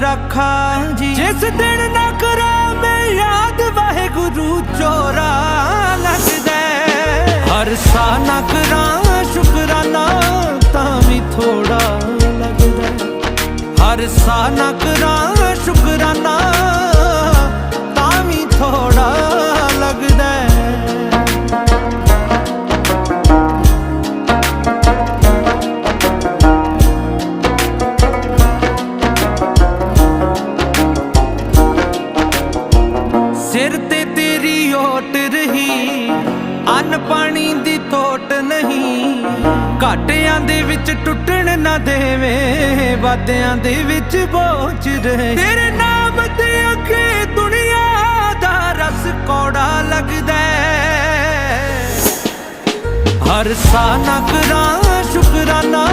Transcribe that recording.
ਰੱਖਾ ਜੀ। ਜਿਸ ਦਿਨ ਨਾ ਕਰਾਂ ਮੈਂ ਯਾਦ, ਵਾਹਿਗੁਰੂ ਚੋਰਾ ਲੱਗਦਾ ਹਰ ਸਾਹ ਨਾ ਕਰਾਂ, ਸ਼ੁਕਰਾਨਾ ਤਾਂ ਵੀ ਥੋੜਾ ਲੱਗਦਾ ਹਰ ਸਾਹ ਨਾ ਕਰਾਂ, ਸ਼ੁਕਰਾਨਾ ਸਿਰ ਤੇ ਤੇਰੀ ਓਟ ਰਹੀ। ਅੰਨ ਪਾਣੀ ਦੀ ਤੋਟ ਨਹੀਂ। ਘਾਟਿਆਂ ਦੇ ਵਿੱਚ ਟੁੱਟਣ ਨਾ ਦੇਵੇਂ ਵਾਦਿਆਂ ਦੇ ਵਿੱਚ ਬੋਝ ਰਹੇ। ਤੇਰੇ ਨਾਮ ਤੇ ਅੱਗੇ ਦੁਨੀਆ ਦਾ ਰਸ ਕੌੜਾ ਲੱਗਦਾ ਹਰ ਸਾਹ ਕਰਾਂ, ਸ਼ੁਕਰਾਨਾ